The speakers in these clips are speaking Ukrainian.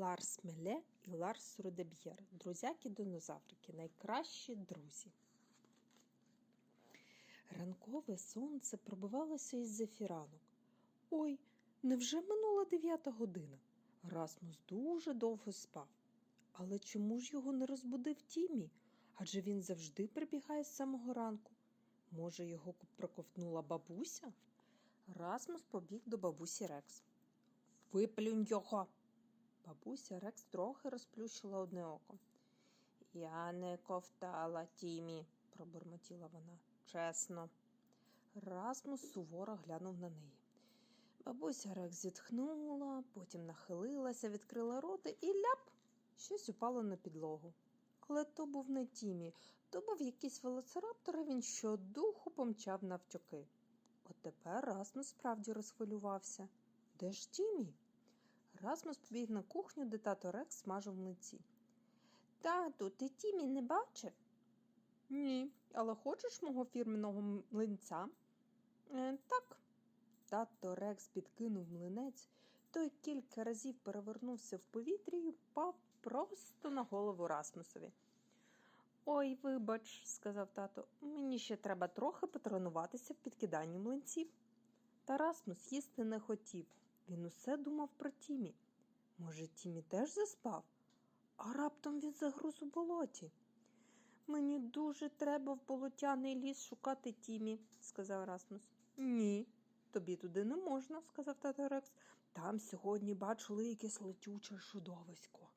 Ларс Меле і Ларс Рудеб'єр. Друзяки-динозаврики, найкращі друзі. Ранкове сонце пробивалося із зефіранок. Ой, невже минула дев'ята година? Расмус дуже довго спав. Але чому ж його не розбудив Тімі? Адже він завжди прибігає з самого ранку. Може, його проковтнула бабуся? Расмус побіг до бабусі Рекс. Виплюнь його. Бабуся Рекс трохи розплющила одне око. Я не ковтала Тімі, пробурмотіла вона. Чесно. Расмус суворо глянув на неї. Бабуся Рекс зітхнула, потім нахилилася, відкрила роти і ляп! Щось упало на підлогу. Але то був не Тімі, то був якийсь велоцираптор, і він щодуху помчав навтюки. От тепер Расмус справді розхвилювався. Де ж Тімі? Расмус побіг на кухню, де тато Рекс смажив млинці. Тату, ти Тімі не бачив? Ні, але хочеш мого фірменного млинця? Е, так. Тато Рекс підкинув млинець, той кілька разів перевернувся в повітрі і впав просто на голову Расмусові. Ой, вибач, сказав тато, мені ще треба трохи потренуватися в підкиданні млинців. Та Расмус їсти не хотів. Він усе думав про Тімі. Може, Тімі теж заспав, а раптом він загруз у болоті. Мені дуже треба в болотяний ліс шукати Тімі, сказав Расмус. Ні, тобі туди не можна, сказав тато Рекс. Там сьогодні бачили якесь летюче чудовисько.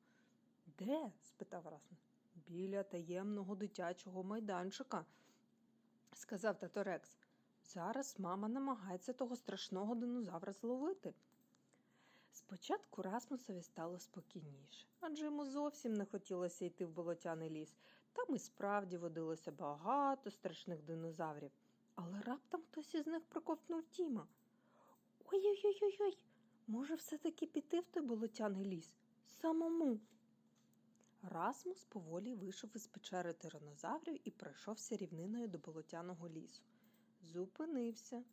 Де? спитав Расмус. Біля таємного дитячого майданчика, сказав тато Рекс. Зараз мама намагається того страшного динозавра зловити. Спочатку Расмусові стало спокійніше, адже йому зовсім не хотілося йти в болотяний ліс. Там і справді водилося багато страшних динозаврів. Але раптом хтось із них проковтнув Тіма. Ой-ой-ой, може, все-таки піти в той болотяний ліс? Самому. Расмус поволі вийшов із печери тиранозаврів і пройшовся рівниною до болотяного лісу. Зупинився,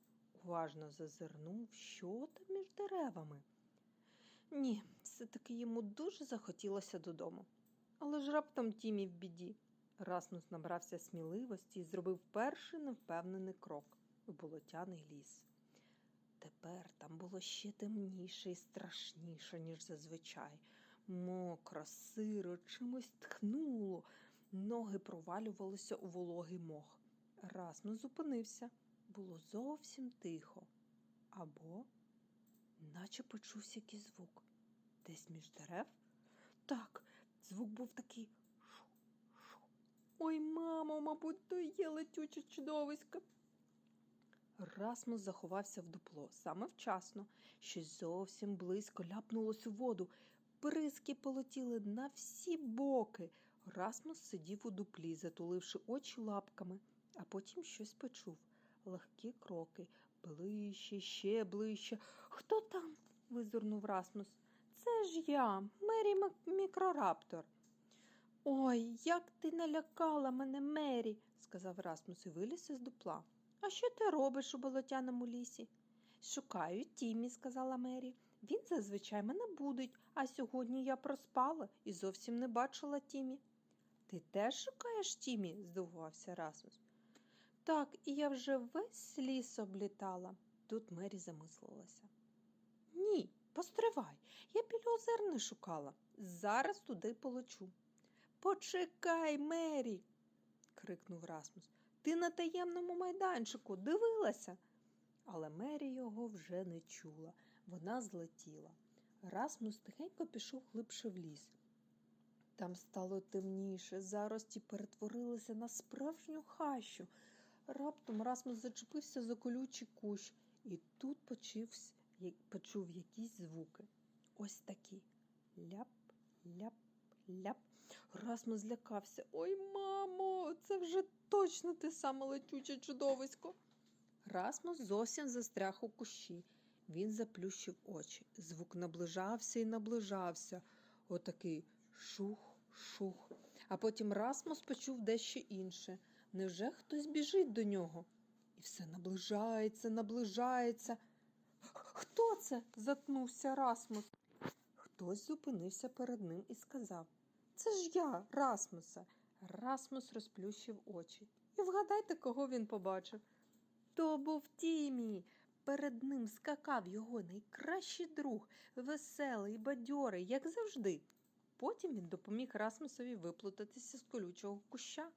уважно зазирнув, що там між деревами. Ні, все-таки йому дуже захотілося додому. Але ж раптом Тімі в біді. Расмус набрався сміливості і зробив перший невпевнений крок у болотяний ліс. Тепер там було ще темніше і страшніше, ніж зазвичай. Мокро, сиро, чимось тхнуло, ноги провалювалися у вологий мох. Расмус зупинився. Було зовсім тихо. Або, наче почувся якийсь звук. Десь між дерев? Так, звук був такий шу-шу. Ой, мамо, мабуть, то є летюче чудовисько. Расмус заховався в дупло саме вчасно. Щось зовсім близько ляпнулось у воду. Бризки полетіли на всі боки. Расмус сидів у дуплі, затуливши очі лапками, а потім щось почув. Легкі кроки, ближче, ще ближче. Хто там? визирнув Расмус. Це ж я, Мері Мікрораптор. Ой, як ти налякала мене, Мері, сказав Расмус і виліз із дупла. А що ти робиш у болотяному лісі? Шукаю Тімі, сказала Мері. Він зазвичай мене будить, а сьогодні я проспала і зовсім не бачила Тімі. Ти теж шукаєш Тімі? здивувався Расмус. Так, і я вже весь ліс облітала. Тут Мері замислилася. Ні, постривай, я біля озер не шукала. Зараз туди полечу. Почекай, Мері, крикнув Расмус. Ти на таємному майданчику дивилася. Але Мері його вже не чула. Вона злетіла. Расмус тихенько пішов глибше в ліс. Там стало темніше, зарості перетворилися на справжню хащу. Раптом Расмус зачепився за колючий кущ і тут почувся, почув якісь звуки. Ось такі ляп, ляп, ляп. Расмус злякався. Ой, мамо, це вже точно те саме летюче чудовисько. Расмус зовсім застряг у кущі. Він заплющив очі. Звук наближався і наближався. Отакий шух, шух. А потім Расмус почув дещо інше. Невже хтось біжить до нього? І все наближається, наближається. Хто це? затнувся Расмус. Хтось зупинився перед ним і сказав Це ж я, Расмусе. Расмус розплющив очі. І вгадайте, кого він побачив. То був Тімі. Перед ним скакав його найкращий друг, веселий, бадьорий, як завжди. Потім він допоміг Расмусові виплутатися з колючого куща.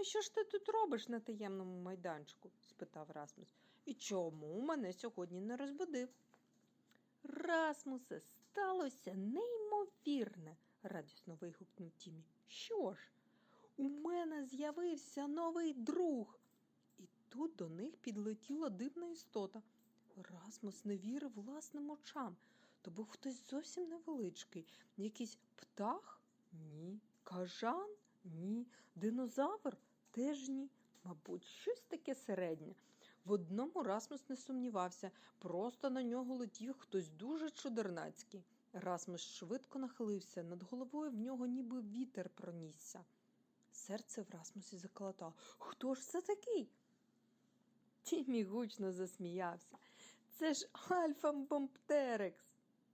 А що ж ти тут робиш на таємному майданчику? спитав Расмус. І чому мене сьогодні не розбудив? Расмусе, сталося неймовірне, радісно вигукнув Тімі. Що ж? У мене з'явився новий друг. І тут до них підлетіла дивна істота. Расмус не вірив власним очам. То був хтось зовсім невеличкий. Якийсь птах? Ні. Кажан? Ні. Динозавр? Теж ні. Мабуть, щось таке середнє. В одному Расмус не сумнівався, просто на нього летів хтось дуже чудернацький. Расмус швидко нахилився, над головою в нього ніби вітер пронісся. Серце в Расмусі заколотало. Хто ж це такий? Тімі гучно засміявся. Це ж Альфа-Бомптерекс.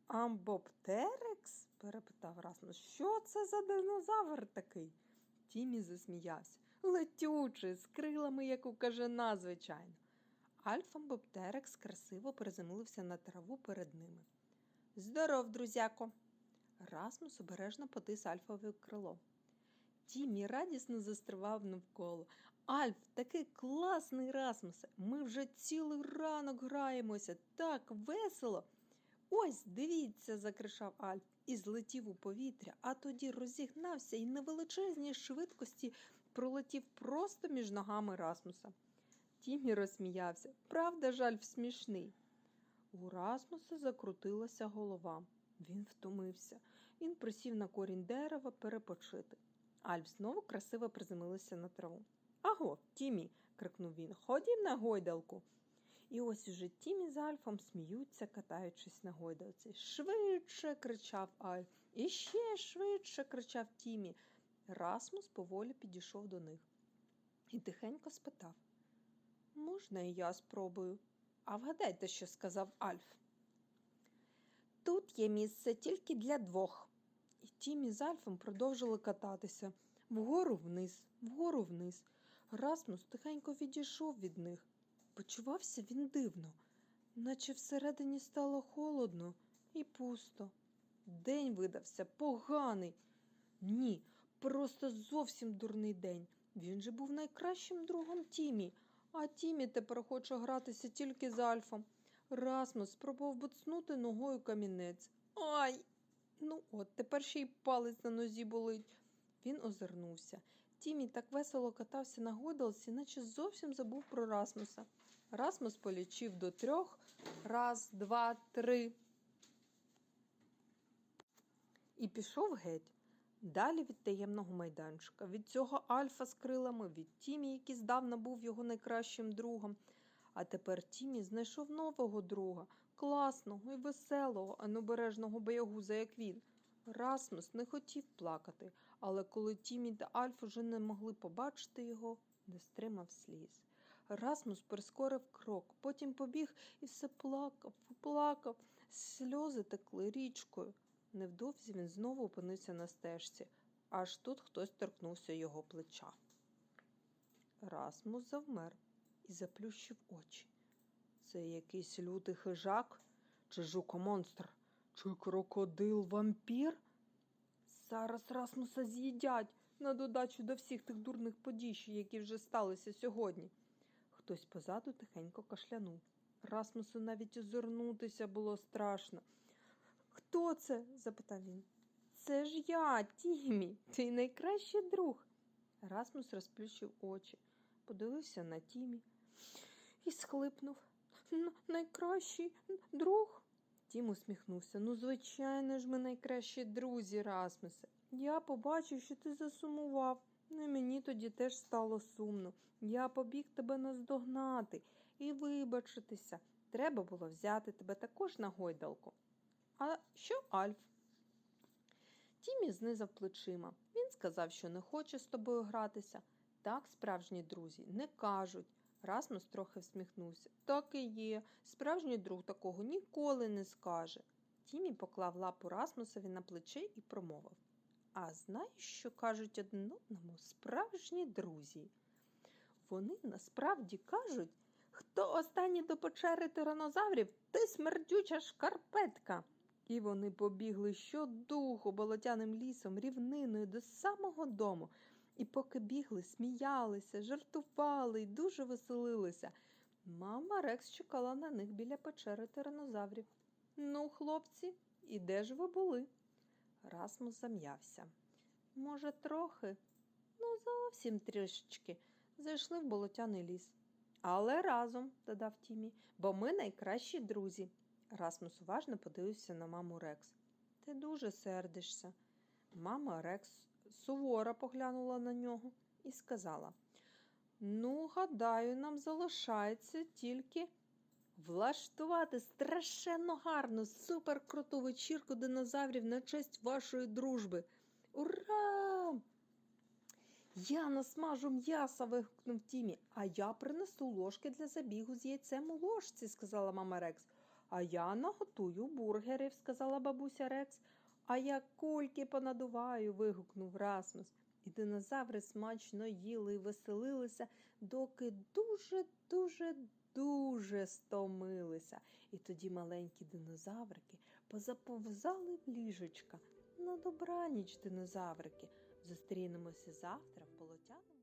Амбоптерекс? перепитав Расмус. Що це за динозавр такий? Тімі засміявся. Летючий, з крилами, як у кажана, звичайно. Альфа-Боптерекс красиво приземлився на траву перед ними. Здоров, друзяко. Расмус обережно потис Альфове крило. Тімі радісно застривав навколо. Альф, такий класний Расмусе. Ми вже цілий ранок граємося, так весело. Ось, дивіться, закричав Альф і злетів у повітря, а тоді розігнався і на величезній швидкості пролетів просто між ногами Расмуса. Тімі розсміявся. Правда ж Альф смішний. У Расмуса закрутилася голова. Він втомився. Він присів на корінь дерева перепочити. Альф знову красиво приземлився на траву. Аго, Тімі, крикнув він, ходім на гойдалку. І ось уже Тімі з Альфом сміються, катаючись на гойдалці. Швидше. кричав Альф. І ще швидше. кричав Тімі. Расмус поволі підійшов до них і тихенько спитав Можна і я спробую? А вгадайте, що сказав Альф. Тут є місце тільки для двох. І Тімі з Альфом продовжили кататися вгору вниз, вгору вниз. Расмус тихенько відійшов від них. Почувався він дивно, наче всередині стало холодно і пусто. День видався поганий. Ні, просто зовсім дурний день. Він же був найкращим другом Тімі, а Тімі тепер хоче гратися тільки з Альфом. Расмус спробував буцнути ногою камінець. Ай! Ну от, тепер ще й палець на нозі болить. Він озирнувся. Тімі так весело катався на гойдалці, наче зовсім забув про Расмуса. Расмус полічив до трьох. Раз, два, три. І пішов геть. Далі від таємного майданчика, від цього Альфа з крилами, від Тімі, який здавна був його найкращим другом. А тепер Тімі знайшов нового друга, класного і веселого, а не обережного боягуза, як він. Расмус не хотів плакати, але коли Тімі та Альф уже не могли побачити його, не стримав сліз. Расмус прискорив крок, потім побіг і все плакав, плакав, сльози текли річкою. Невдовзі він знову опинився на стежці, аж тут хтось торкнувся його плеча. Расмус завмер і заплющив очі. Це якийсь лютий хижак, чи жукомонстр, чи крокодил вампір? Зараз Расмуса з'їдять на додачу до всіх тих дурних подій, які вже сталися сьогодні. Хтось позаду тихенько кашлянув. Расмусу навіть озирнутися було страшно. Хто це? запитав він. Це ж я, Тімі, твій найкращий друг. Расмус розплющив очі, подивився на Тімі і схлипнув. Найкращий друг? Тім усміхнувся. Ну, звичайно ж, ми найкращі друзі, Расмусе. Я побачив, що ти засумував. Ну і мені тоді теж стало сумно. Я побіг тебе наздогнати і вибачитися. Треба було взяти тебе також на гойдалку. А що Альф? Тімі знизав плечима. Він сказав, що не хоче з тобою гратися. Так справжні друзі не кажуть. Расмус трохи всміхнувся. Так і є. Справжній друг такого ніколи не скаже. Тімі поклав лапу Расмусові на плече і промовив. А знаєш, що кажуть один одному справжні друзі? Вони насправді кажуть, хто останній до печери тиранозаврів, ти смердюча шкарпетка. І вони побігли щодуху болотяним лісом, рівниною до самого дому. І поки бігли, сміялися, жартували і дуже веселилися. Мама Рекс чекала на них біля печери тиранозаврів. Ну, хлопці, і де ж ви були? Расмус зам'явся. Може, трохи? Ну, зовсім трішечки. Зайшли в болотяний ліс. Але разом, додав Тімі, бо ми найкращі друзі. Расмус уважно подивився на маму Рекс. Ти дуже сердишся. Мама Рекс суворо поглянула на нього і сказала: Ну, гадаю, нам залишається тільки влаштувати страшенно гарну, суперкруту вечірку динозаврів на честь вашої дружби. Ура! Я насмажу м'яса, вигукнув Тімі, а я принесу ложки для забігу з яйцем у ложці, сказала мама Рекс. А я наготую бургерів, сказала бабуся Рекс. А я кульки понадуваю, вигукнув Расмус. І динозаври смачно їли і веселилися, доки дуже, дуже, стомилися. І тоді маленькі динозаврики позаповзали в ліжечка. На добраніч, динозаврики. Зустрінемося завтра в болотяному.